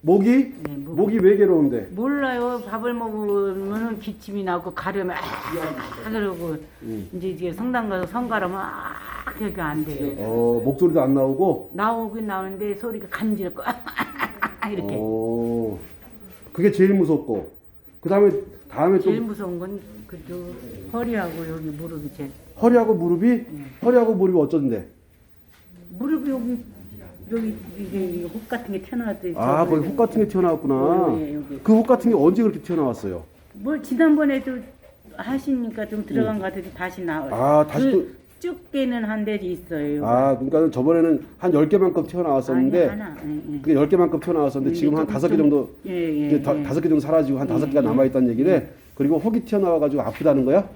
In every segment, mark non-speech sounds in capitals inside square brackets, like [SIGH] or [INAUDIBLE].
목이? 네, 목. 목이 왜 괴로운데? 몰라요. 밥을 먹으면 기침이 나고 가려면 아 그러고 음. 이제 이제 성당 가서 성가라면 아 그게 안 돼요. 어, 목소리도 안 나오고 나오긴 나오는데 소리가 간지럽고 [LAUGHS] 이렇게. 어, 그게 제일 무섭고 그 다음에 다음에 제일 좀 무서운 건 그저 허리하고 여기 무릎이 제일. 허리하고 무릎이 허리하고 무릎이 어쩐데? 무릎이 여기 여기 이게 이게 혹 같은 게 튀어나왔더니 아 거기 혹 같은 게 튀어나왔구나. 예, 여기. 그혹 같은 게 언제 그렇게 튀어나왔어요? 뭘 지난번에도 하시니까 좀 들어간 것 같아도 다시 나와요. 아, 다시 그 쭉게는 한 대 있어요. 아 그러니까 저번에는 한 10개만큼 튀어나왔었는데 하나. 예, 예. 그게 10개만큼 튀어나왔었는데 지금 한 좀- 다섯 개 좀- 정도 예, 예, 다- 예. 다섯 개 정도 사라지고 한 다섯 개가 남아 있다는 얘기네. 그리고 혹이 튀어나와 가지고 아프다는 거야?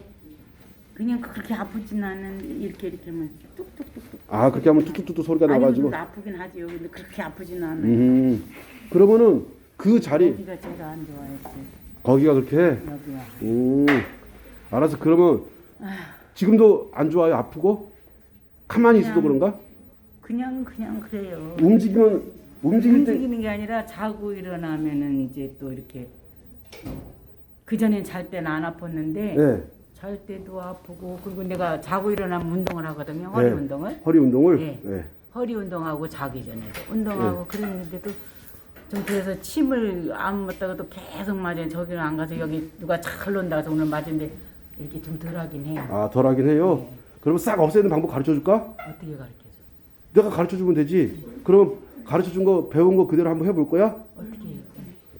그냥 그렇게 아프진 않은 이렇게 이렇게 하면 뚝뚝뚝뚝. 아 그렇게 하면 뚝뚝뚝뚝 소리가 나 아니 가지고 좀 아프긴 하지요. 근데 그렇게 아프진 않아요. 음. 그러면은 그 자리 여기가 제가 안 좋아했지. 거기가 그렇게 여기야. 음. 알았어. 그러면 지금도 안 좋아요? 아프고? 가만히 있어도 그냥- 그런가? 그냥 그냥 그래요. 움직이면 움직일 때 움직이는 게 아니라 자고 일어나면은 이제 또 이렇게 그 전엔 잘 때는 안 아팠는데 네. 잘 때도 아프고 그리고 내가 자고 일어나면 운동을 하거든요. 허리 네. 운동을. 허리 운동을 예. 네. 허리 운동하고 자기 전에도 운동하고 그랬는데도 좀 그래서 침을 안 맞다가도 계속 맞아요. 저기는 안 가서 여기 누가 잘 논다 해서 오늘 맞은데 이렇게 좀 덜하긴 해요. 아, 덜하긴 해요. 그러면 싹 없애는 방법 가르쳐 줄까? 어떻게 가르쳐 줘? 내가 가르쳐 주면 되지. 그럼 가르쳐 준 거 배운 거 그대로 한번 해볼 거야? 어떻게 해요?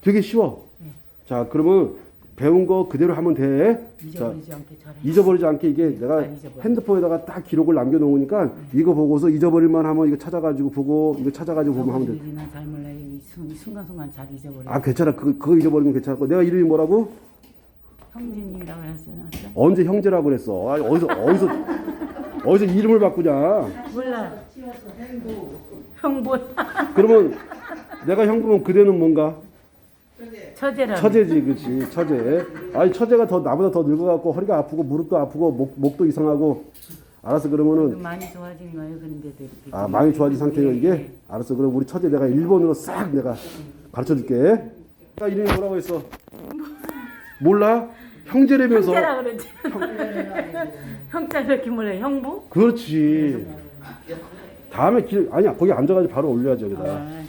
되게 쉬워. 네. 자, 그러면 배운 거 그대로 하면 돼. 자, 잊어버리지 않게 잘해. 잊어버리지 않게 이게 내가 잘 잊어버려. 핸드폰에다가 딱 기록을 남겨 놓으니까 이거 보고서 잊어버릴만 하면 이거 찾아가지고 보고 이거 찾아가지고 보면 하면 돼. 이 순- 이 순간순간 잘 잊어버려. 아 괜찮아 그거, 그거 잊어버리면 괜찮고 내가 이름이 뭐라고 형제님이라고 했잖아. 언제 형제라고 그랬어 아 어디서 어디서 어디서 이름을 바꾸냐 몰라. 형부 그러면 내가 형부면 그대는 뭔가 처제라. 처제지 그렇지 처제 아니 처제가 더 나보다 더 늙어갖고 허리가 아프고 무릎도 아프고 목, 목도 이상하고 알았어 그러면은 많이 좋아진 거예요. 그런데도 이렇게. 아 많이 좋아진 상태예요 이게 알았어 그럼 우리 처제 내가 일본으로 싹 내가 가르쳐 줄게 나 이름이 뭐라고 했어 몰라 형제라면서 형제라 그러지. 형자 이렇게 몰라. 형부? 그렇지. 다음에 길 아니야 거기 앉아가지고 바로 올려야지 여기다. 아,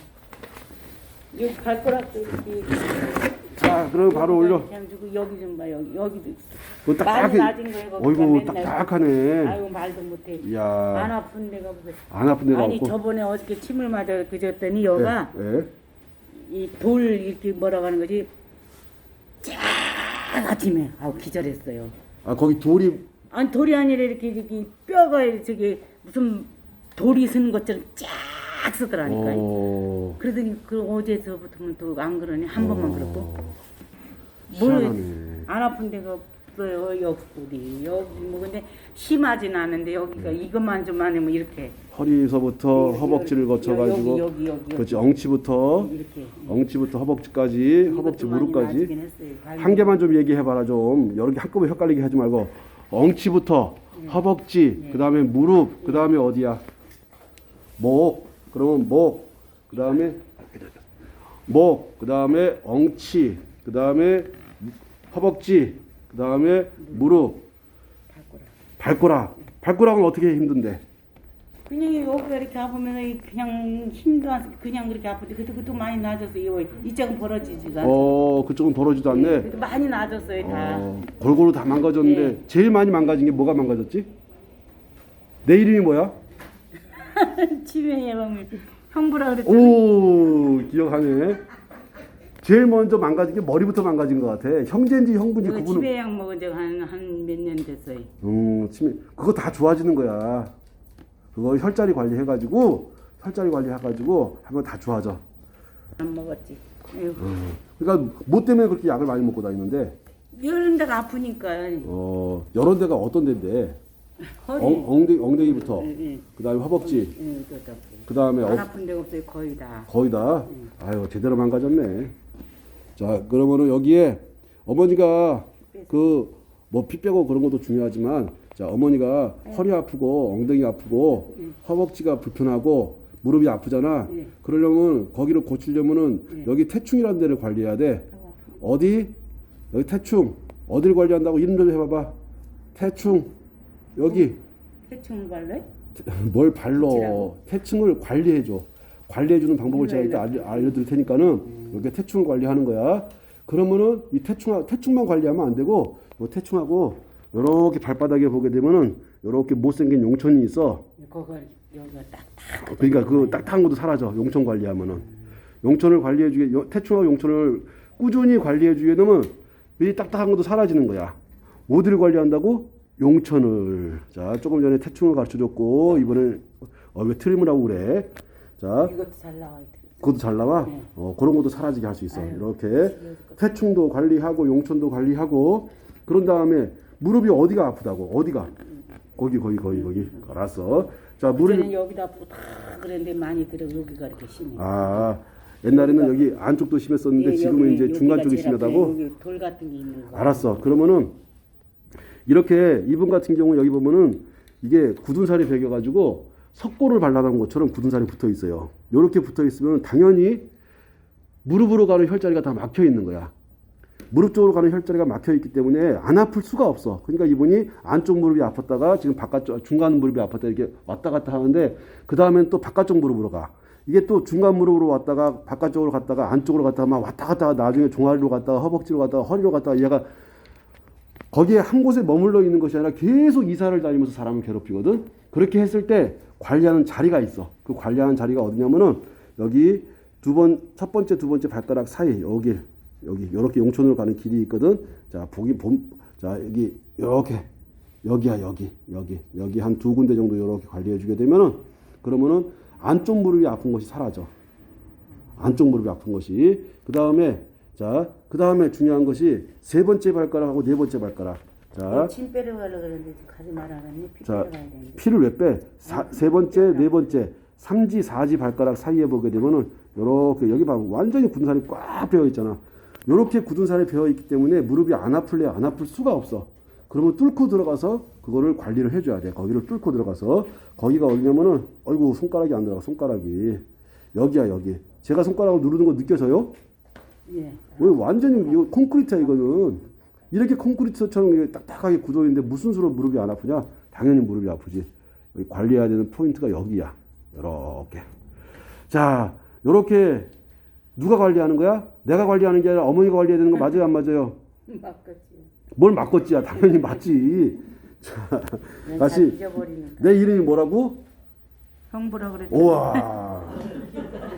여기 발가락도 이렇게. 자 그럼 바로 올려. 해가지고 여기 좀 봐. 여기 여기도. 그거 많이 딱딱해. 낮은 거예요. 거기가 어이구 맨날. 딱딱하네. 아이고 말도 못해. 안 이야 아픈 데가 보세요. 안 아픈 데가 아니 없고. 저번에 어저께 침을 맞아 그졌더니 여가 예, 예. 이 돌 이렇게 뭐라고 하는 거지 짜가지매 아우 기절했어요. 아 거기 돌이 아니 돌이 아니라 이렇게 이렇게 뼈가 저기 무슨 돌이 쓰는 것처럼 쫙 쓰더라니까. 어. 그러더니 그 어제서부터는 또 안 그러니 한 번만 그렇고. 희한하네. 안 아픈 데가 없어요 옆구리. 여기 뭐 근데 심하진 않은데 여기가 이것만 좀 아니면 이렇게. 허리서부터 여기, 허벅지를 여기, 거쳐가지고 여기 여기 여기 그렇지 엉치부터 이렇게. 엉치부터 허벅지까지 허벅지 무릎까지 한 개만 좀 얘기해봐라 좀. 여러 개 한꺼번에 헷갈리게 하지 말고. 엉치부터 허벅지 그 다음에 무릎 그 다음에 어디야? 목 그러면 목 그 다음에 목 그 다음에 엉치 그 다음에 허벅지 그 다음에 무릎. 발가락 발가락은 어떻게 해 힘든데 그냥 여기가 이렇게 아프면 은 그냥 힘도 안 쓰- 그냥 그렇게 아픈데 그래도 그것도 많이 나아졌어요. 이거 이쪽은 벌어지지가. 어 그쪽은 벌어지도 않네 그래도 많이 나아졌어요 다. 어, 골고루 다 망가졌는데 네. 제일 많이 망가진 게 뭐가 망가졌지 내 이름이 뭐야 [LAUGHS] 치매 예방을 형부라 그랬더니 오 기억하네. 제일 먼저 망가진 게 머리부터 망가진 것 같아. 형제인지 형부인지 이거 그분은. 치매 약 먹은 지가 한한 몇 년 됐어요. 음, 치매. 그거 다 좋아지는 거야. 그거 혈자리 관리해가지고 혈자리 관리해가지고 하면 다 좋아져. 안 먹었지. 에휴, 그러니까 뭐 때문에 그렇게 약을 많이 먹고 다니는데 이런 데가 아프니까 어 여러 데가 어떤 데인데 허리. 엉, 엉덩이, 엉덩이부터 예, 예. 그 다음에 허벅지 예, 아프고. 그다음에 안 어, 아픈 데가 없어요 거의 다. 거의 다. 아유 제대로 망가졌네. 자 그러면은 여기에 어머니가 그 뭐 피 빼고 그런 것도 중요하지만 자 어머니가 허리 아프고 엉덩이 아프고 허벅지가 불편하고 무릎이 아프잖아. 예. 그러려면 거기를 고치려면은 예. 여기 태충이라는 데를 관리해야 돼. 어디? 여기 태충. 어디를 관리한다고 이름 좀 해봐봐. 태충. 여기 해충을 발래? [LAUGHS] 뭘 발로? 태충을 관리해줘. 관리해주는 방법을 제가 이따 알려, 알려드릴 테니까는 여기 태충을 관리하는 거야. 그러면은 이 태충 태충만 관리하면 안 되고 요 태충하고 요렇게 발바닥에 보게 되면은 요렇게 못생긴 용천이 있어. 그거 여기가 딱딱 그러니까 그 딱딱한 것도 사라져. 용천 관리하면은 용천을 관리해주게 요- 태충하고 용천을 꾸준히 관리해주게 되면 이 딱딱한 것도 사라지는 거야. 어디를 관리한다고? 용천을. 자 조금 전에 태충을 가르쳐줬고 이번에 어왜 트림을 하고 그래? 자 이것도 잘 나와. 그것도 잘 나와. 네. 어 그런 것도 사라지게 할 수 있어. 아유, 이렇게 태충도 관리하고 용천도 관리하고 그런 다음에 무릎이 어디가 아프다고? 어디가? 거기 거기 거기 거기. 알았어. 자 무릎이 그전엔 여기다 아프고 다 그랬는데 많이 들어 여기가 이렇게 심해. 아 옛날에는 여기 안쪽도 심했었는데 예, 지금은 여기, 이제 중간 쪽이. 심하다고. 돌 같은 게 있는 거. 알았어. 그러면은 이렇게 이분 같은 경우 여기 보면은 이게 굳은 살이 배겨가지고 석고를 발라놓은 것처럼 굳은 살이 붙어 있어요. 이렇게 붙어 있으면 당연히 무릎으로 가는 혈자리가 다 막혀 있는 거야. 무릎 쪽으로 가는 혈자리가 막혀 있기 때문에 안 아플 수가 없어. 그러니까 이분이 안쪽 무릎이 아팠다가 지금 바깥쪽 중간 무릎이 아팠다 이렇게 왔다 갔다 하는데 그 다음엔 또 바깥쪽 무릎으로 가. 이게 또 중간 무릎으로 왔다가 바깥쪽으로 갔다가 안쪽으로 갔다가 막 왔다 갔다 하다가 나중에 종아리로 갔다가 허벅지로 갔다가 허리로 갔다가 얘가 거기에 한 곳에 머물러 있는 것이 아니라 계속 이사를 다니면서 사람을 괴롭히거든. 그렇게 했을 때 관리하는 자리가 있어. 그 관리하는 자리가 어디냐면은 여기 두 번, 첫 번째, 두 번째 발가락 사이 여기 여기 이렇게 용천으로 가는 길이 있거든. 자 보기 봄, 자 여기 이렇게 여기야 여기 여기 여기 한 두 군데 정도 이렇게 관리해주게 되면은 그러면은 안쪽 무릎이 아픈 것이 사라져. 안쪽 무릎이 아픈 것이 그 다음에 자 그 다음에 중요한 것이 세 번째 발가락하고 네 번째 발가락 자 침 빼러 가려고 그랬는데 가지 말아놨네. 피 자, 빼러 가야 되는데. 피를 왜 빼? 사, 세 번째, 네 번째, 삼지, 사지 발가락 사이에 보게 되면은 요렇게 여기 봐 완전히 굳은 살이 꽉 배어 있잖아. 요렇게 굳은 살이 배어 있기 때문에 무릎이 안 아플래 안 아플 수가 없어. 그러면 뚫고 들어가서 그거를 관리를 해줘야 돼. 거기를 뚫고 들어가서 거기가 어디냐면은 어이구 손가락이 안 들어가 손가락이 여기야 여기. 제가 손가락을 누르는 거 느껴져요? 예. 왜 완전히 이거 콘크리트야 이거는 이렇게 콘크리트처럼 이렇게 딱딱하게 굳어 있는데 무슨 수로 무릎이 안 아프냐? 당연히 무릎이 아프지. 여기 관리해야 되는 포인트가 여기야. 이렇게. 자, 요렇게 누가 관리하는 거야? 내가 관리하는 게 아니라 어머니가 관리해야 되는 거 맞아요, 안 맞아요? [LAUGHS] 막겠지. 뭘 맞겠지야? 당연히 맞지. [LAUGHS] 자, 다시 잊어버리니까. 내 이름이 뭐라고? 형부라 그랬지. 우와. [LAUGHS]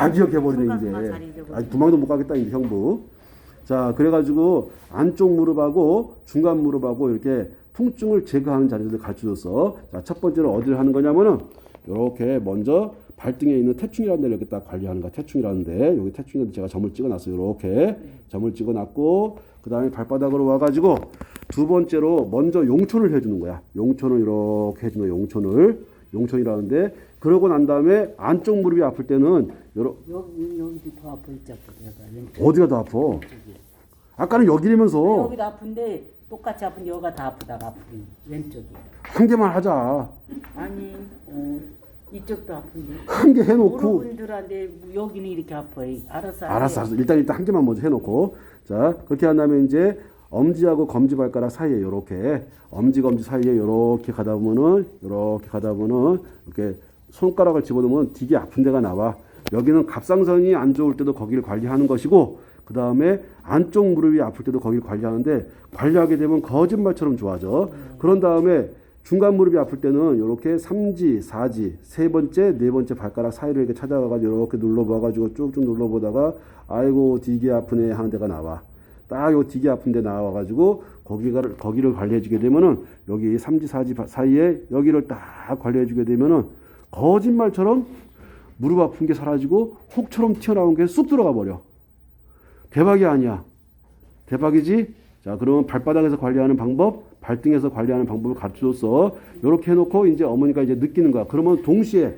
다 기억해버리네 순간순간 이제. 아, 도망도 못 가겠다 이제 형부. 자 그래가지고 안쪽 무릎하고 중간 무릎하고 이렇게 통증을 제거하는 자리들을 가르쳐줬어. 자첫 번째로 어디를 하는 거냐면은 이렇게 먼저 발등에 있는 태충이라는 데를 이렇게 딱 관리하는 거야. 태충이라는데 여기 태충인데 제가 점을 찍어놨어요. 이렇게 점을 찍어놨고 그 다음에 발바닥으로 와가지고 두 번째로 먼저 용천을 해주는 거야. 용천을 이렇게 해주는 거야. 용천을 용천이라는데 그러고 난 다음에 안쪽 무릎이 아플 때는 요러, 여기 여기도 더 아파 내가 왼쪽. 어디가 더 아파? 아까는 여기라면서 여기도 아픈데 똑같이 아픈데 여기가 다 아프다가 아프긴 왼쪽이. 한 개만 하자. 아니 어, 이쪽도 아픈데. 한 개 해놓고 여러분들한테 여기는 이렇게 아파요. 알았어. 알았어, 알았어. 일단 일단 한 개만 먼저 해놓고 자 그렇게 한 다음에 이제 엄지하고 검지 발가락 사이에 이렇게 엄지 검지 사이에 이렇게 가다 보면은 이렇게 가다 보면은 이렇게 손가락을 집어넣으면 되게 아픈 데가 나와. 여기는 갑상선이 안 좋을 때도 거기를 관리하는 것이고 그 다음에 안쪽 무릎이 아플 때도 거기를 관리하는데 관리하게 되면 거짓말처럼 좋아져. 그런 다음에 중간 무릎이 아플 때는 이렇게 삼지, 사지, 세 번째, 네 번째 발가락 사이를 이렇게 찾아가가지고 이렇게 눌러봐가지고 쭉쭉 눌러보다가 아이고 되게 아프네 하는 데가 나와. 딱요 되게 아픈 데 나와가지고 거기가 거기를 관리해주게 되면은 여기 삼지, 사지 바- 사이에 여기를 딱 관리해주게 되면은 거짓말처럼 무릎 아픈 게 사라지고 혹처럼 튀어나온 게 쑥 들어가 버려. 대박이 아니야. 대박이지? 자, 그러면 발바닥에서 관리하는 방법, 발등에서 관리하는 방법을 가르쳐줬어. 이렇게 해놓고 이제 어머니가 이제 느끼는 거야. 그러면 동시에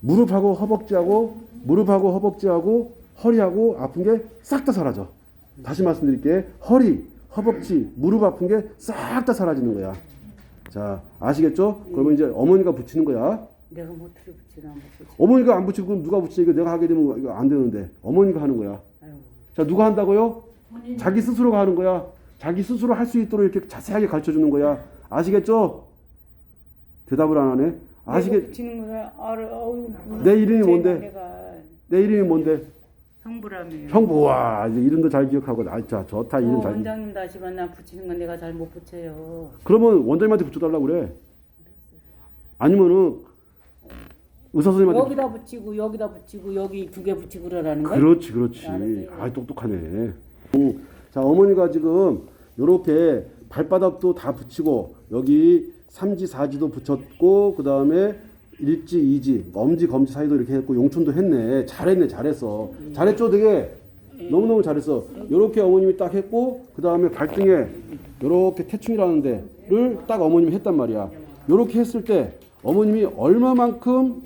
무릎하고 허벅지하고 무릎하고 허벅지하고 허리하고 아픈 게 싹 다 사라져. 다시 말씀드릴게. 허리, 허벅지, 무릎 아픈 게 싹 다 사라지는 거야. 자, 아시겠죠? 그러면 이제 어머니가 붙이는 거야. 내가 못 들어붙이나 못 붙이. 어머니가 안 붙이고 그럼 누가 붙이지? 이거 내가 하게 되면 이거 안 되는데 어머니가 하는 거야. 자 누가 한다고요? 자기 스스로가 하는 거야. 자기 스스로 할 수 있도록 이렇게 자세하게 가르쳐 주는 거야. 아시겠죠? 대답을 안 하네. 아시겠? 붙이는 거야. 내 이름이 뭔데? 내가 내 이름이 뭔데? 형부라며. 형부 와 이제 이름도 잘 기억하고 아자 좋다 이름 어, 잘. 원장님 다시 만 나 붙이는 건 내가 잘 못 붙여요. 그러면 원장님한테 붙여달라고 그래. 아니면은 의사 선생님한테. 여기다 붙이고 여기다 붙이고 여기 두 개 붙이고 그러라는 거야? 그렇지, 그렇지. 알았어요. 아, 똑똑하네. 음, 자, 어머니가 지금 요렇게 발바닥도 다 붙이고 여기 삼지, 사지도 붙였고 그 다음에 일지, 이지, 엄지, 검지 사이도 이렇게 했고 용촌도 했네. 잘했네, 잘했어. 잘했죠, 되게. 너무너무 잘했어. 요렇게 어머님이 딱 했고 그 다음에 발등에 요렇게 태충이라는 데를 딱 어머님이 했단 말이야. 요렇게 했을 때 어머님이 얼마만큼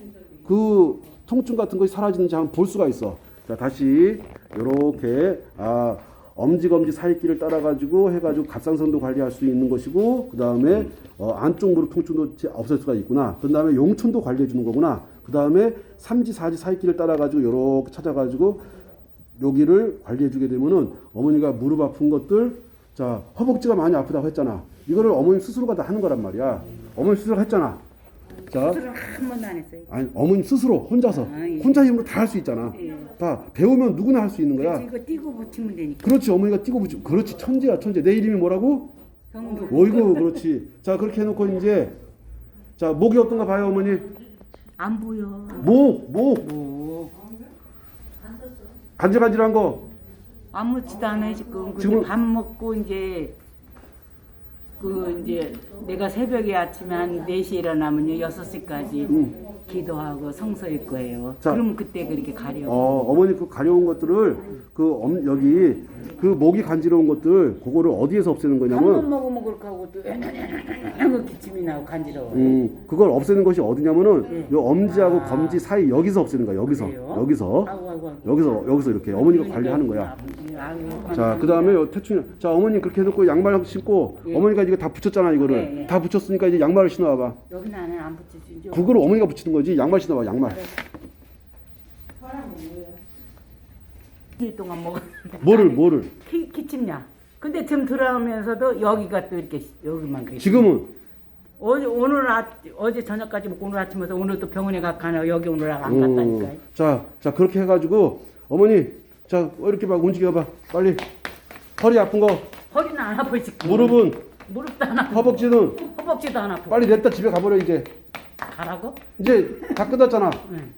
그 통증 같은 것이 사라지는지 한번 볼 수가 있어. 자 다시 요렇게 아 엄지 검지 사이끼를 따라 가지고 해가지고 갑상선도 관리할 수 있는 것이고 그 다음에 어, 안쪽 무릎 통증도 제- 없앨 수가 있구나. 그 다음에 용촌도 관리해 주는 거구나. 그 다음에 삼지 사지 사이끼를 따라 가지고 요렇게 찾아가지고 여기를 관리해 주게 되면은 어머니가 무릎 아픈 것들 자 허벅지가 많이 아프다고 했잖아. 이거를 어머니 스스로가 다 하는 거란 말이야. 어머니 스스로 했잖아. 자한 번도 안 했어요. 아니 어머님 스스로 혼자서 아, 예. 혼자 힘으로 다 할 수 있잖아. 예. 다 배우면 누구나 할 수 있는 거야. 그래서 이거 띄고 붙이면 되니까. 그렇지 어머니가 뛰고 붙이고 그렇지 천재야 천재. 내 이름이 뭐라고? 형부. 어이구 그렇지. 자 그렇게 해놓고 이제 자 목이 어떤가 봐요 어머니. 안 보여. 목 목. 뭐. 간질간질한 거. 아무렇지도 않아요 지금. 근데 지금- 밥 먹고 이제 그 이제 내가 새벽에 아침에 한 4시에 일어나면요 6시까지 기도하고 성서 읽고 해요. 자. 그러면 그때 그렇게 가려. 어, 어머니 그 가려운 것들을 그 엄, 여기 그 목이 간지러운 것들 그거를 어디에서 없애는 한 번 거냐면 먹으면 그렇게 하고 또그 기침이 나고 간지러워. 음, 그걸 없애는 것이 어디냐면은 네. 요 엄지하고 아. 검지 사이 여기서 없애는 거야. 여기서. 그래요? 여기서. 아이고 아이고. 아이고. 여기서 여기서 이렇게 어머니가 그러니까 관리하는 거야. 아이고, 자, 그 다음에 요 태충. 자, 어머니 그렇게 해 놓고 양말 신고 예. 어머니가 이거 다 붙였잖아, 이거를. 예, 예. 다 붙였으니까 이제 양말을 신어 봐. 여기는 안에 안 붙이지. 그거를 어머니가 붙이는 거지. 양말 신어 봐, 양말. 일 동안 먹었. 뭐를 뭐를? 키, 키침냐. 근데 지금 들어가면서도 여기가 또 이렇게 여기만 그래. 지금은 어제 오늘 아, 어제 저녁까지 먹고 오늘 아침 와서 오늘 또 병원에 갔가나 여기 오늘 안 갔다니까. 음, 자, 자 그렇게 해가지고 어머니, 자 이렇게 막 움직여봐, 빨리. 허리 아픈 거, 허리는 안 아파 지금. 무릎은, 무릎도 안 아파. 허벅지는 허벅지도 안 아파. 빨리 냈다 집에 가버려 이제. 가라고? 이제 다 끝났잖아. 응.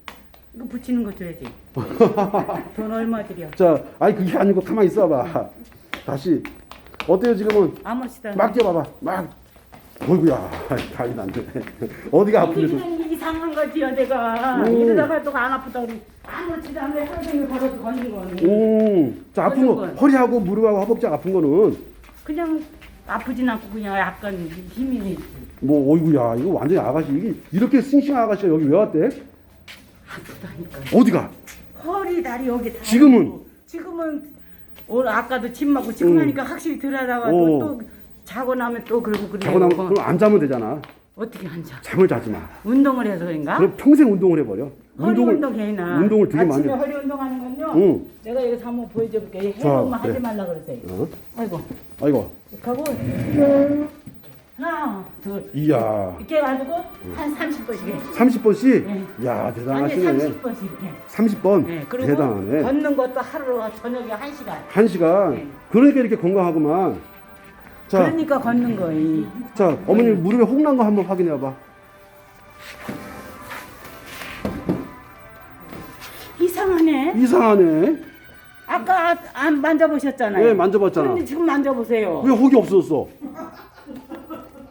이거 붙이는 거 줘야지. [LAUGHS] 돈 얼마 들여? 자, 아니 그게 아니고 가만히 있어봐. 다시 어때요 지금은? 아무렇지도 않아. 막 뛰어봐봐, 막. 어이구야, [LAUGHS] 다리 안 돼. 어디가 아픈데도. 이상한 거지요 내가. 음. 이러다가 또 안 아프다 우리. 아무렇지도 않아. 하루 종일 걸어도 걸린 거는. 음, 자 아픈 거, 건? 허리하고 무릎하고 허벅지 아픈 거는 그냥 아프진 않고 그냥 약간 힘이 뭐 어이구야, 이거 완전히 아가씨 이게 이렇게 싱싱한 아가씨가 여기 왜 왔대? 아프다니까. 어디가? 허리 다리 여기 다. 지금은? 아프고. 지금은 오늘 아까도 침 맞고 지금 음. 하니까 확실히 들어다가 오. 또, 또 자고 나면 또 그러고 그래요. 자고 나면 그럼 안 자면 되잖아. 어떻게 앉아? 잠을 자지 마. 운동을 해서 그런가? 그럼 평생 운동을 해버려. 허리 운동 해나. 운동을 되게 많이 아침에 해. 허리 운동하는 건요. 응. 내가 여기서 한번 보여줘 볼게. 자, 해보면 그래. 하지 말라 그러세요. 어? 아이고. 아이고, 하고 하나, 둘 이야. 이렇게 해가지고 한 30번씩 해. 30번씩? 네. 야 아니 대단하시네. 30번씩 이렇게. 30번? 네, 그리고 대단하네. 걷는 것도 하루 저녁에 한 시간. 한 시간. 네. 그러니까 이렇게 건강하구만. 자, 그러니까 걷는 거이. 자, 어머니 무릎에 혹난 거 한번 확인해 봐. 이상하네. 이상하네. 아까 안 만져보셨잖아요. 네, 만져봤잖아. 그런데 지금 만져보세요. 왜 혹이 없어졌어?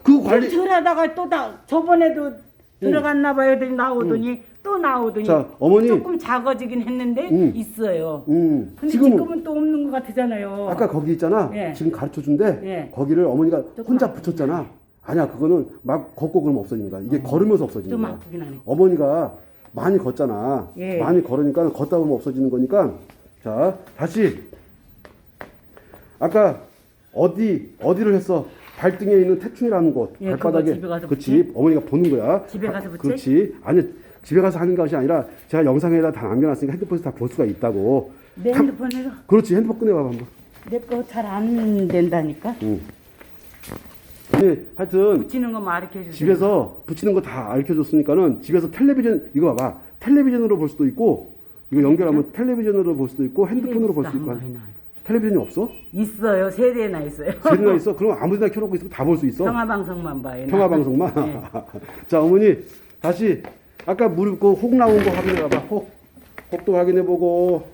그 관리. 들어다가 또 다 저번에도 들어갔나 봐요. 더니 나오더니 또 나오더니 자, 어머니. 조금 작아지긴 했는데 음. 있어요. 음, 근데 지금은 지금은, 또 없는 것 같으잖아요. 아까 거기 있잖아. 예. 지금 가르쳐 준데 예. 거기를 어머니가 혼자. 붙였잖아. 아니야, 그거는 막 걷고 그러면 거야. 이게 걸으면서 없어지는 좀. 아프긴 하네. 어머니가 많이 걷잖아. 예. 많이 걸으니까 걷다 보면 없어지는 거니까. 자, 다시. 아까 어디 어디를 했어? 발등에 있는 태충이라는 곳 예, 발바닥에 그거 집에 가서 그렇지 어머니가 보는 거야 집에 가서 붙지? 그렇지 아니 집에 가서 하는 것이 아니라 제가 영상에다 다 남겨놨으니까 핸드폰에서 다 볼 수가 있다고 내 핸드폰으로 그렇지 핸드폰 꺼내봐 한번 내 거 잘 안 된다니까. 응. 근데 하여튼 붙이는 거 가르쳐 주세요. 집에서 붙이는 거 다 알려줬으니까는 집에서 텔레비전 이거 봐봐 텔레비전으로 볼 수도 있고 이거 연결하면 텔레비전으로 볼 수도 있고 핸드폰으로 볼수 있고 텔레비전이 없어? 있어요. 세 대나 있어요. 세대나 있어? [LAUGHS] 그럼 아무 데나 켜놓고 있으면 다 볼 수 있어? 평화 방송만 봐요. 평화 방송만. 네. [LAUGHS] 자 어머니 다시 아까 무릎 그혹 나온 거 확인해 봐봐. 혹 혹도 확인해 보고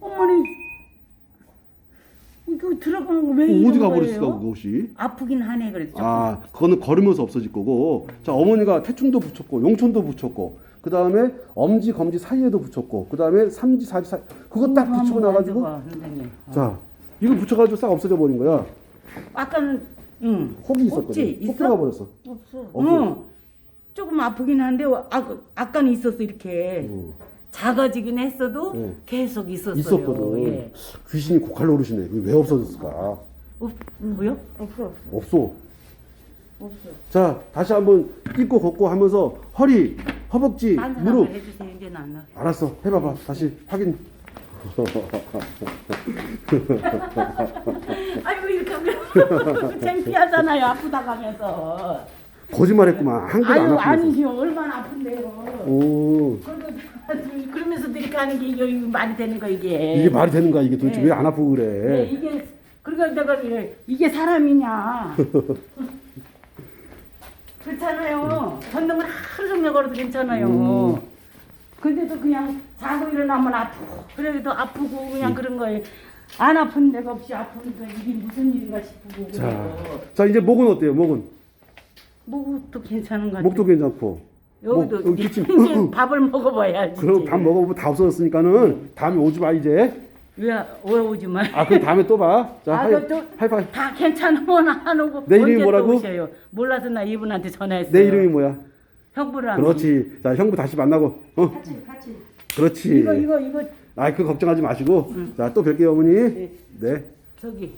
어머니 이거 들어간 거왜 어, 이런 어디? 가버렸어 그것이? 아프긴 하네 그랬죠. 아 그거는 걸으면서 없어질 거고 자 어머니가 태충도 붙였고 용촌도 붙였고 그 다음에 엄지 검지 사이에도 붙였고 그 다음에 삼지 사지 사이 그거 딱 붙이고 나가지고 선생님. 어. 자 이거 붙여가지고 싹 없어져 버린 거야. 아까는 응. 혹이 있었거든. 없지? 혹 있어? 들어가 버렸어. 없어. 없어. 응. 조금 아프긴 한데 아, 아까는 있었어 이렇게 어. 작아지긴 했어도 예. 계속 있었어요. 있었거든. 예. 귀신이 고칼 노릇이네. 이게 왜 없어졌을까? 없, 뭐요? 없어 없어. 없어. 없어. 자 다시 한번 뛰고 걷고 하면서 허리, 허벅지, 딴 사람 무릎. 해주세요 이제 안 나. 알았어. 해봐봐. 다시 확인. [LAUGHS] 아이고 이렇게 하면 [LAUGHS] 창피하잖아요 아프다 가면서. 거짓말했구만. 한 개도 안 아유 아프면서. 아니죠 얼마나 아픈데요. 오. 그리고 그러면서도 이렇게 하는 게 이게 말이 되는 거 이게. 이게 말이 되는 거야 이게 도대체 네. 왜 안 아프고 네, 그래? 이게 그러니까 내가 이래 이게 사람이냐 [LAUGHS] 그렇잖아요 걷는 하루 종일 걸어도 괜찮아요 음. 근데도 그냥 자고 일어나면 아프고 그래도 아프고 그냥 음. 그런 거예요 안 아픈 데가 없이 아프니까 이게 무슨 일인가 싶고 자. 자 이제 목은 어때요? 목은 목도 괜찮은 것 같아요 목도 괜찮고. 여기도 목, 여기 기침. [LAUGHS] 이제 밥을 먹어봐야지 그럼 밥 먹어보면 다 없어졌으니까는 다음에 오지 마 이제. 왜, 왜 오지 마 아 그럼 다음에 또 봐. 자 아, 하이, 그것도- 하이파이. 다 괜찮으면 안 오고 내 이름이 언제 또 뭐라고? 오셔요? 몰라서 나 이분한테 전화했어요. 내 이름이 뭐야? 형부랑. 그렇지. 자 형부 다시 만나고. 어, 같이 같이. 그렇지. 이거 이거 이거 아, 그 걱정하지 마시고. 자, 또 뵐게요, 어머니. 네. 네. 저기